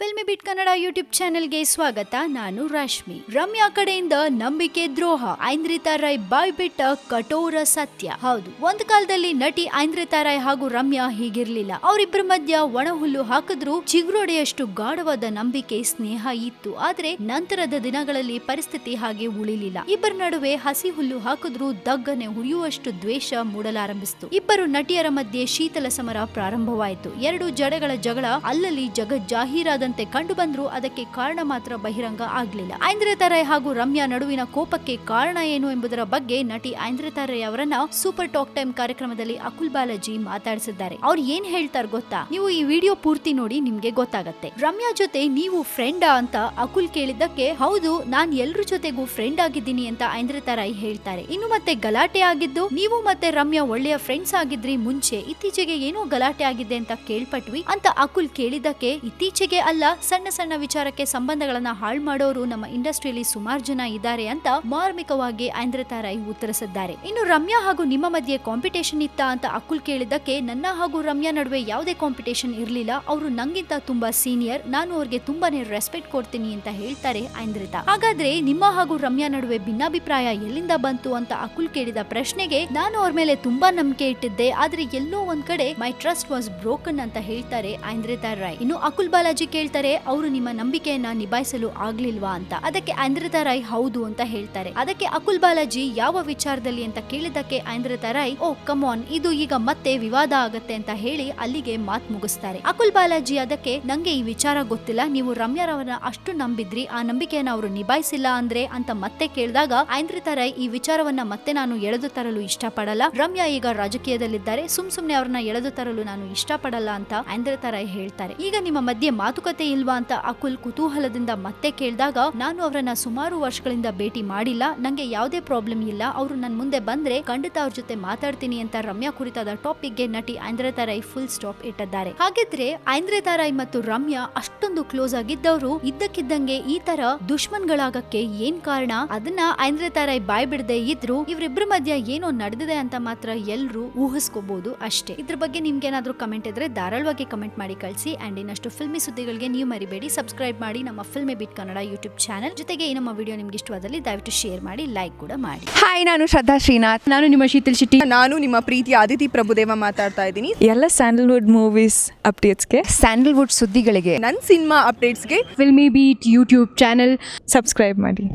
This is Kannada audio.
ಫಿಲ್ಮಿ ಬಿಟ್ ಕನ್ನಡ ಯೂಟ್ಯೂಬ್ ಚಾನೆಲ್ಗೆ ಸ್ವಾಗತ. ನಾನು ರಶ್ಮಿ. ರಮ್ಯಾ ಕಡೆಯಿಂದ ನಂಬಿಕೆ ದ್ರೋಹ. ಐಂದ್ರಿತಾ ರಾಯ್ ಬಾಯ್ ಬಿಟ್ಟ ಕಠೋರ ಸತ್ಯ. ಹೌದು, ಒಂದು ಕಾಲದಲ್ಲಿ ನಟಿ ಐಂದ್ರಿತಾ ರಾಯ್ ಹಾಗೂ ರಮ್ಯಾ ಹೀಗಿರ್ಲಿಲ್ಲ. ಅವರಿಬ್ಬರ ಮಧ್ಯ ಒಣ ಹುಲ್ಲು ಹಾಕಿದ್ರು ಚಿಗುರೊಡೆಯಷ್ಟು ಗಾಢವಾದ ನಂಬಿಕೆ, ಸ್ನೇಹ ಇತ್ತು. ಆದ್ರೆ ನಂತರದ ದಿನಗಳಲ್ಲಿ ಪರಿಸ್ಥಿತಿ ಹಾಗೆ ಉಳಿಲಿಲ್ಲ. ಇಬ್ಬರ ನಡುವೆ ಹಸಿ ಹುಲ್ಲು ಹಾಕಿದ್ರು ದಗ್ಗನೆ ಹುರಿಯುವಷ್ಟು ದ್ವೇಷ ಮೂಡಲಾರಂಭಿಸಿತು. ಇಬ್ಬರು ನಟಿಯರ ಮಧ್ಯೆ ಶೀತಲ ಸಮರ ಪ್ರಾರಂಭವಾಯಿತು. ಎರಡು ಜಡೆಗಳ ಜಗಳ, ಅಲ್ಲಲ್ಲಿ ಜಗಜ್ಜಾಹೀರಾದಂತೆ ಕಂಡು ಬಂದ್ರು ಅದಕ್ಕೆ ಕಾರಣ ಮಾತ್ರ ಬಹಿರಂಗ ಆಗ್ಲಿಲ್ಲ. ಐಂದ್ರಿತಾ ರೈ ಹಾಗೂ ರಮ್ಯಾ ನಡುವಿನ ಕೋಪಕ್ಕೆ ಕಾರಣ ಏನು ಎಂಬುದರ ಬಗ್ಗೆ ನಟಿ ಐಂದ್ರಿತಾ ರೈ ಅವರನ್ನ ಸೂಪರ್ ಟಾಕ್ ಟೈಮ್ ಕಾರ್ಯಕ್ರಮದಲ್ಲಿ ಅಕುಲ್ ಬಾಲಾಜಿ ಮಾತಾಡಿಸಿದ್ದಾರೆ. ಅವ್ರು ಏನ್ ಹೇಳ್ತಾರ ಗೊತ್ತಾ? ನೀವು ಈ ವಿಡಿಯೋ ಪೂರ್ತಿ ನೋಡಿ ನಿಮ್ಗೆ ಗೊತ್ತಾಗತ್ತೆ. ರಮ್ಯಾ ಜೊತೆ ನೀವು ಫ್ರೆಂಡಾ ಅಂತ ಅಕುಲ್ ಕೇಳಿದ್ದಕ್ಕೆ, ಹೌದು, ನಾನ್ ಎಲ್ರ ಜೊತೆಗೂ ಫ್ರೆಂಡ್ ಆಗಿದ್ದೀನಿ ಅಂತ ಐಂದ್ರಿತಾ ರೈ ಹೇಳ್ತಾರೆ. ಇನ್ನು ಮತ್ತೆ ಗಲಾಟೆ ಆಗಿದ್ದು, ನೀವು ಮತ್ತೆ ರಮ್ಯಾ ಒಳ್ಳೆಯ ಫ್ರೆಂಡ್ಸ್ ಆಗಿದ್ರಿ ಮುಂಚೆ, ಇತ್ತೀಚೆಗೆ ಏನೋ ಗಲಾಟೆ ಆಗಿದೆ ಅಂತ ಕೇಳ್ಪಟ್ವಿ ಅಂತ ಅಕುಲ್ ಕೇಳಿದ್ದಕ್ಕೆ ಇತ್ತೀಚೆಗೆ ಅಲ್ಲ. ಸಣ್ಣ ಸಣ್ಣ ವಿಚಾರಕ್ಕೆ ಸಂಬಂಧಗಳನ್ನ ಹಾಳು ಮಾಡೋರು ನಮ್ಮ ಇಂಡಸ್ಟ್ರಿಯಲ್ಲಿ ಸುಮಾರು ಜನ ಇದ್ದಾರೆ ಅಂತ ಮಾರ್ಮಿಕವಾಗಿ ಐಂದ್ರತಾ ರೈ ಉತ್ತರಿಸಿದ್ದಾರೆ. ಇನ್ನು ರಮ್ಯಾ ಹಾಗೂ ನಿಮ್ಮ ಮಧ್ಯೆ ಕಾಂಪಿಟೇಷನ್ ಇತ್ತಾ ಅಂತ ಅಕುಲ್ ಕೇಳಿದ್ದಕ್ಕೆ ನನ್ನ ಹಾಗೂ ರಮ್ಯಾ ನಡುವೆ ಯಾವುದೇ ಕಾಂಪಿಟೇಷನ್ ಇರಲಿಲ್ಲ. ಅವರು ನಂಗಿಂತ ತುಂಬಾ ಸೀನಿಯರ್ ನಾನು ಅವ್ರಿಗೆ ತುಂಬಾನೇ ರೆಸ್ಪೆಕ್ಟ್ ಕೊಡ್ತೀನಿ ಅಂತ ಹೇಳ್ತಾರೆ ಐಂದ್ರಿತಾ ಹಾಗಾದ್ರೆ ನಿಮ್ಮ ಹಾಗೂ ರಮ್ಯಾ ನಡುವೆ ಭಿನ್ನಾಭಿಪ್ರಾಯ ಎಲ್ಲಿಂದ ಬಂತು ಅಂತ ಅಕುಲ್ ಕೇಳಿದ ಪ್ರಶ್ನೆಗೆ ನಾನು ಅವ್ರ ಮೇಲೆ ತುಂಬಾ ನಂಬಿಕೆ ಇಟ್ಟಿದ್ದೆ, ಆದ್ರೆ ಎಲ್ಲೋ ಒಂದ್ ಕಡೆ ಮೈ ಟ್ರಸ್ಟ್ ವಾಸ್ ಬ್ರೋಕನ್ ಅಂತ ಹೇಳ್ತಾರೆ ಐಂದ್ರಿತಾ ರಾಯ್. ಇನ್ನು ಅಕುಲ್ ಬಾಲಾಜಿ ಕೇಳ್ತಾರೆ ಅವರು ನಿಮ್ಮ ನಂಬಿಕೆಯನ್ನ ನಿಭಾಯಿಸಲು ಆಗ್ಲಿಲ್ವಾ ಅಂತ. ಅದಕ್ಕೆ ಐಂದ್ರತ ರಾಯ್ ಹೌದು ಅಂತ ಹೇಳ್ತಾರೆ. ಅದಕ್ಕೆ ಅಕುಲ್ ಬಾಲಾಜಿ ಯಾವ ವಿಚಾರದಲ್ಲಿ ಅಂತ ಕೇಳಿದಕ್ಕೆ ಐಂದ್ರತ ರಾಯ್, ಓ ಕಮಾನ್ ಇದು ಈಗ ಮತ್ತೆ ವಿವಾದ ಆಗತ್ತೆ ಅಂತ ಹೇಳಿ ಅಲ್ಲಿಗೆ ಮಾತ್ ಮುಗಿಸ್ತಾರೆ. ಅಕುಲ್ ಬಾಲಾಜಿ ಅದಕ್ಕೆ, ನಂಗೆ ಈ ವಿಚಾರ ಗೊತ್ತಿಲ್ಲ, ನೀವು ರಮ್ಯಾರವರನ್ನ ಅಷ್ಟು ನಂಬಿದ್ರಿ, ಆ ನಂಬಿಕೆಯನ್ನ ಅವರು ನಿಭಾಯಿಸಿಲ್ಲ ಅಂದ್ರೆ ಅಂತ ಮತ್ತೆ ಕೇಳಿದಾಗ ಐಂದ್ರತ ರಾಯ್, ಈ ವಿಚಾರವನ್ನ ಮತ್ತೆ ನಾನು ಎಳೆದು ತರಲು ಇಷ್ಟಪಡಲ್ಲ. ರಮ್ಯಾ ಈಗ ರಾಜಕೀಯದಲ್ಲಿದ್ದಾರೆ ಸುಮ್ ಸುಮ್ನೆ ಅವ್ರನ್ನ ಎಳೆದು ತರಲು ನಾನು ಇಷ್ಟಪಡಲ್ಲ ಅಂತ ಐಂದ್ರತ ರಾಯ್ ಹೇಳ್ತಾರೆ. ಈಗ ನಿಮ್ಮ ಮಧ್ಯೆ ಮಾತುಕತೆ ಇಲ್ವಾ ಅಂತ ಅಕುಲ್ ಕುತೂಹಲದಿಂದ ಮತ್ತೆ ಕೇಳಿದಾಗ, ನಾನು ಅವರನ್ನ ಸುಮಾರು ವರ್ಷಗಳಿಂದ ಭೇಟಿ ಮಾಡಿಲ್ಲ, ನಂಗೆ ಯಾವುದೇ ಪ್ರಾಬ್ಲಮ್ ಇಲ್ಲ, ಅವರು ನನ್ನ ಮುಂದೆ ಬಂದ್ರೆ ಖಂಡಿತ ಅವ್ರ ಜೊತೆ ಮಾತಾಡ್ತೀನಿ ಅಂತ ರಮ್ಯಾ ಕುರಿತಾದ ಟಾಪಿಕ್ಗೆ ನಟಿ ಐಂದ್ರೆ ರೈ ಫುಲ್ ಸ್ಟಾಪ್ ಇಟ್ಟಿದ್ದಾರೆ. ಹಾಗಿದ್ರೆ ಐಂದ್ರೆ ರೈ ಮತ್ತು ರಮ್ಯಾ ಅಷ್ಟೊಂದು ಕ್ಲೋಸ್ ಆಗಿದ್ದವರು ಇದ್ದಕ್ಕಿದ್ದಂಗೆ ಈ ತರ ದುಶ್ಮನ್ಗಳಾಗಕ್ಕೆ ಏನ್ ಕಾರಣ? ಅದನ್ನ ಐಂದ್ರೆ ರೈ ಬಾಯ್ ಬಿಡದೆ ಇದ್ರು ಇವರಿಬ್ಬರ ಮಧ್ಯ ಏನೋ ನಡೆದಿದೆ ಅಂತ ಮಾತ್ರ ಎಲ್ರು ಊಹಿಸ್ಕೋಬಹುದು ಅಷ್ಟೇ. ಇದ್ರ ಬಗ್ಗೆ ನಿಮ್ಗೆ ಏನಾದ್ರೂ ಕಮೆಂಟ್ ಇದ್ರೆ ಧಾರಾಳವಾಗಿ ಕಮೆಂಟ್ ಮಾಡಿ ಕಳಿಸಿ. ಅಂಡ್ ಇನ್ನಷ್ಟು ಫಿಲ್ಮಿ ಸುದ್ದಿಗಳಿಗೆ ನೀವು ಮರಿಬೇಡಿ. ಸಬ್ಸ್ಕ್ರೈಬ್ ಮಾಡಿ ನಮ್ಮ Filmibeat Kannada YouTube channel. ಜೊತೆಗೆ ಈ ನಮ್ಮ ವಿಡಿಯೋ ನಿಮ್ಗೆ ಇಷ್ಟವಾದಲ್ಲಿ ದಯವಿಟ್ಟು ಶೇರ್ ಮಾಡಿ ಲೈಕ್ ಕೂಡ ಮಾಡಿ. ಹಾಯ್ ನಾನು ಶ್ರದ್ಧಾ ಶ್ರೀನಾಥ್. ನಾನು ನಿಮ್ಮ ಶೀತಲ್ ಶೆಟ್ಟಿ. ನಾನು ನಿಮ್ಮ ಪ್ರೀತಿ ಆದಿತಿ ಪ್ರಭುದೇವ ಮಾತಾಡ್ತಾ ಇದ್ದೀನಿ. ಎಲ್ಲ ಸ್ಯಾಂಡಲ್ವುಡ್ ಮೂವೀಸ್ ಅಪ್ಡೇಟ್ಸ್ಗೆ ಸ್ಯಾಂಡಲ್ವುಡ್ ಸುದ್ದಿಗಳಿಗೆ. ನನ್ನ ಸಿನಿಮಾ ಅಪ್ಡೇಟ್ಸ್ಗೆ filmy beet YouTube channel subscribe ಮಾಡಿ.